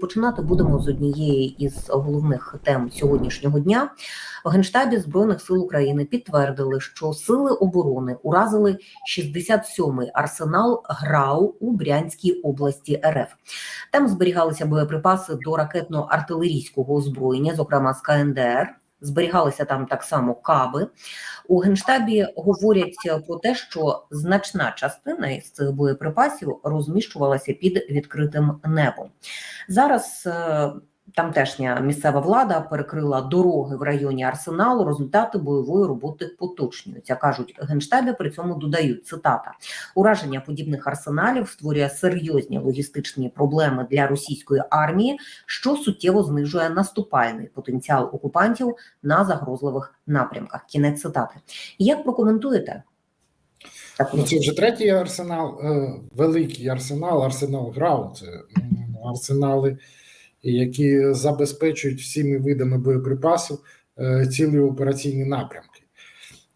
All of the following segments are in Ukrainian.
Починати будемо з однієї із головних тем сьогоднішнього дня. В Генштабі збройних сил України підтвердили, що сили оборони уразили 67-й арсенал ГРАУ у Брянській області РФ. Там зберігалися боєприпаси до ракетно-артилерійського озброєння, зокрема з КНДР. Зберігалися там так само каби. У генштабі говорять про те, що значна частина із цих боєприпасів розміщувалася під відкритим небом. Зараз е, тамтешня місцева влада перекрила дороги в районі арсеналу. Результати бойової роботи поточнюються. кажуть в генштабі. При цьому додають цитата: ураження подібних арсеналів створює серйозні логістичні проблеми для російської армії, що суттєво знижує наступальний потенціал окупантів на загрозливих напрямках. Кінець цитати. Як прокоментуєте? Ну, це вже третій арсенал, е, великий арсенал, арсенал ГРАУ. Це арсенали, які забезпечують всіми видами боєприпасів е, цілі операційні напрямки.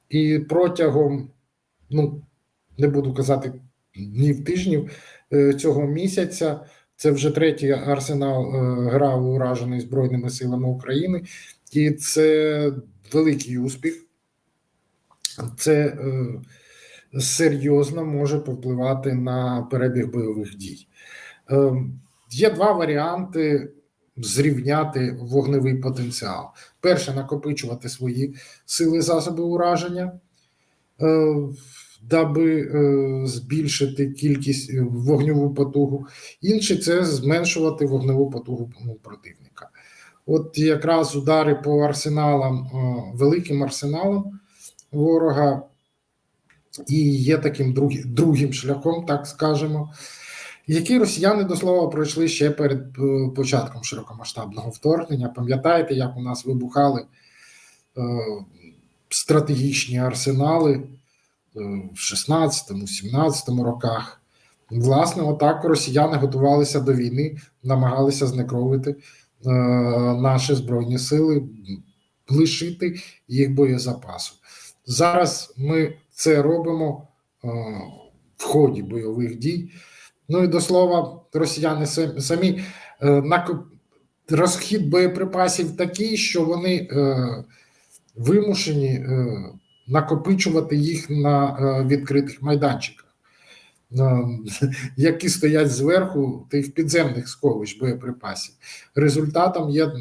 І протягом, ну не буду казати днів тижнів е, цього місяця. Це вже третій арсенал е, ГРАУ, уражений Збройними силами України, і це великий успіх. Це е, серйозно може повпливати на перебіг бойових дій. Е, Є два варіанти зрівняти вогневий потенціал. Перше накопичувати свої сили засоби ураження, е, даби е, збільшити кількість е, вогневу потугу. Інше це зменшувати вогневу потугу ну, противника. От якраз удари по арсеналам, великим арсеналам ворога і є таким друг, другим шляхом, так скажемо, який росіяни до слова пройшли ще перед е, початком широкомасштабного вторгнення. Пам'ятаєте, як у нас вибухали е, стратегічні арсенали е, в 16-17 роках? Власне, отак росіяни готувалися до війни, намагалися знекровити е, наші збройні сили, лишити їх боєзапасу. Зараз ми це робимо е, в ході бойових дій. Ну і до слова, росіяни самі, е, розхід боєприпасів такий, що вони е, вимушені е, накопичувати їх на відкритих майданчиках, які стоять зверху тих підземних сховищ боєприпасів. Результатом є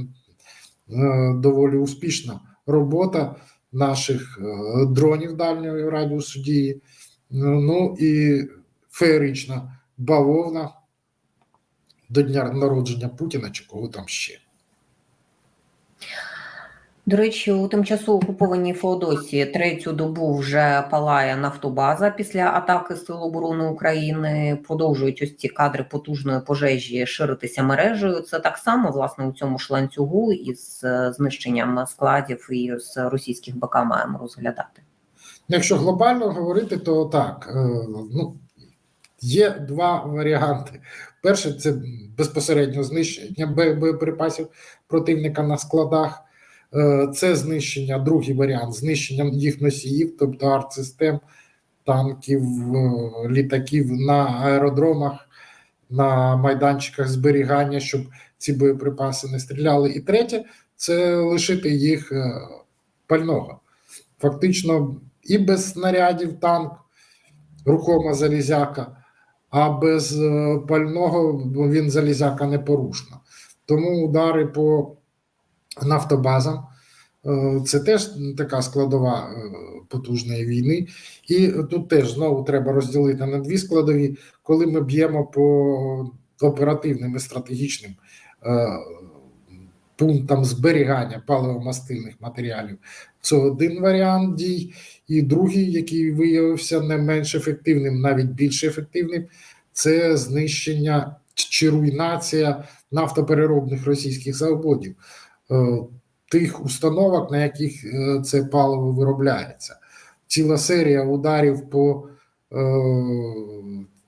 доволі успішна робота наших дронів дальньої радіусу дії, ну і феєрична бавовна до дня народження Путіна чи кого там ще. До речі, у тимчасово окупованій Феодосії третю добу вже палає нафтобаза після атаки Сил оборони України. Продовжують ось ці кадри потужної пожежі ширитися мережею. Це так само власне у цьому ж ланцюгу із е, знищенням складів і з російських БК маємо розглядати. Якщо глобально говорити, то так. е, Ну, є два варіанти. Перше, це безпосередньо знищення боєприпасів противника на складах. Е, Це знищення, другий варіант знищення їх носіїв, тобто артсистем, танків, е, літаків на аеродромах, на майданчиках зберігання, щоб ці боєприпаси не стріляли. І третє це лишити їх е, пального. Фактично, і без снарядів танк, рухома залізяка, а без е, пального він залізяка непорушна. Тому удари по нафтобазам е, це теж така складова е, потужної війни. І тут теж знову треба розділити на дві складові, коли ми б'ємо по оперативним і стратегічним пунктам зберігання паливомастильних матеріалів. Це один варіант дій, і другий, який виявився не менш ефективним, навіть більш ефективним, це знищення чи руйнація нафтопереробних російських заводів, е, тих установок, на яких е, це паливо виробляється. Ціла серія ударів по е,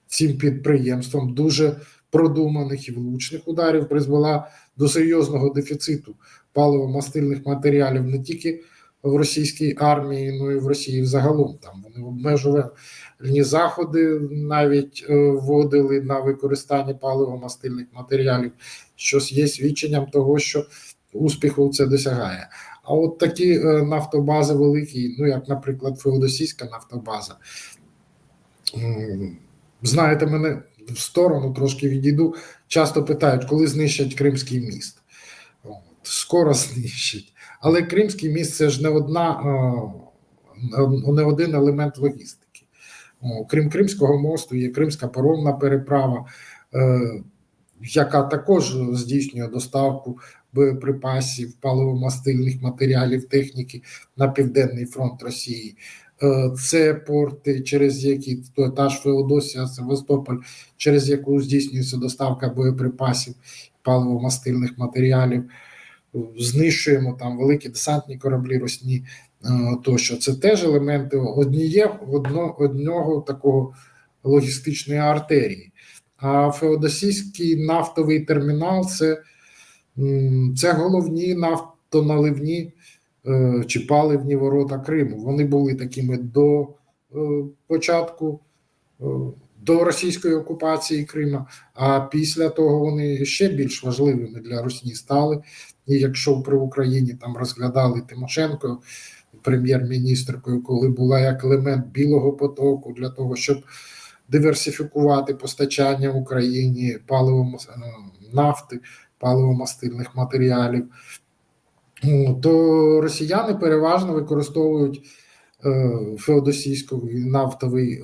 цим підприємствам, дуже продуманих і влучних ударів, призвела до серйозного дефіциту паливо-мастильних матеріалів не тільки в російській армії, ну і в Росії взагалом. Там вони обмежувальні заходи навіть е, вводили на використання паливо-мастильних матеріалів, що є свідченням того, що успіху це досягає. А от такі е, нафтобази великі, ну як, наприклад, Феодосійська нафтобаза. Знаєте, мене в сторону трошки відійду. Часто питають, коли знищать Кримський міст. От, скоро знищать. Але Кримський міст це ж не одна, е, не один елемент логістики. Крім Кримського мосту, є Кримська паромна переправа, е, яка також здійснює доставку боєприпасів, паливомастильних матеріалів, техніки на Південний фронт Росії. Е, Це порти, через які то та ж Феодосія, Севастополь, через яку здійснюється доставка боєприпасів, паливомастильних матеріалів. Знищуємо там великі десантні кораблі росні е, тощо. Це теж елементи одніє, одно, одного такого логістичної артерії. А Феодосійський нафтовий термінал це, це головні нафтоналивні чи паливні ворота Криму. Вони були такими до е, початку е, до російської окупації Крима, а після того вони ще більш важливими для Росії стали. І якщо при Україні там розглядали Тимошенко прем'єр-міністркою, коли була як елемент білого потоку для того, щоб диверсифікувати постачання Україні паливо нафти, паливомастильних матеріалів, то росіяни переважно використовують е, феодосійський нафтовий е,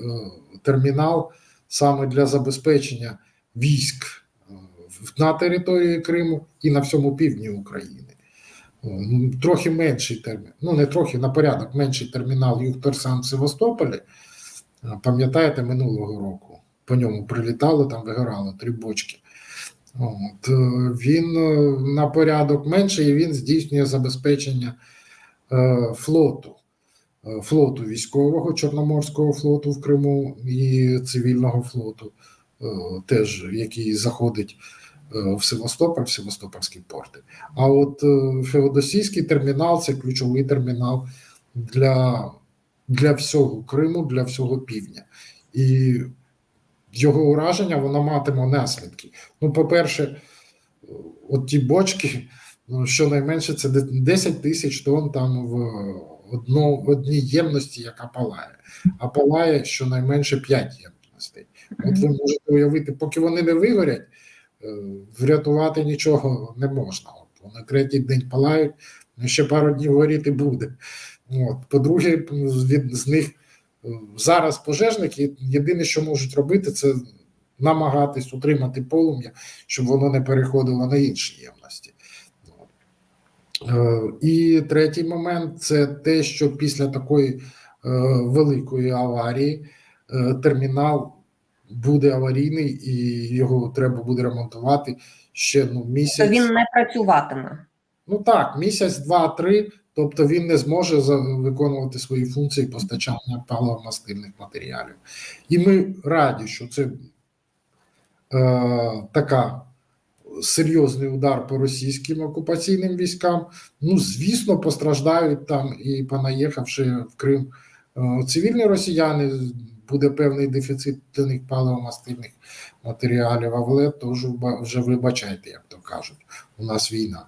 термінал саме для забезпечення військ е, на території Криму і на всьому півдні України. Трохи менший термін, ну не трохи на порядок менший термінал Югторсан в Севастополі. Пам'ятаєте, минулого року по ньому прилітало, там вигорало три бочки. От, е, він е, на порядок менший, і він здійснює забезпечення е, флоту, флоту військового Чорноморського флоту в Криму і цивільного флоту, теж який заходить в Севастополь, в Севастопольські порти. А от Феодосійський термінал це ключовий термінал для, для всього Криму, для всього півдня. І його ураження воно матиме наслідки. Ну, по-перше, от ті бочки, ну, щонайменше, це 10 тисяч тонн там в одно, одній ємності, яка палає, а палає щонайменше 5 ємностей. От ви можете уявити, поки вони не вигорять, е, врятувати нічого не можна. От вони третій день палають, ну, ще пару днів горіти буде. От. По-друге, від з них зараз пожежники єдине, що можуть робити, це намагатись утримати полум'я, щоб воно не переходило на інші ємності. Е, І третій момент це те, що після такої е, великої аварії е, термінал буде аварійний і його треба буде ремонтувати ще ну, То він не працюватиме. Ну так, місяць, два-три, тобто він не зможе виконувати свої функції постачання паливомастильних матеріалів. І ми раді, що це е, така серйозний удар по російським окупаційним військам. Ну, звісно, постраждають там і понаїхавши в Крим е, цивільні росіяни. Буде певний дефіцит для них паливомастильних матеріалів, але теж вже вибачайте, як то кажуть, у нас війна.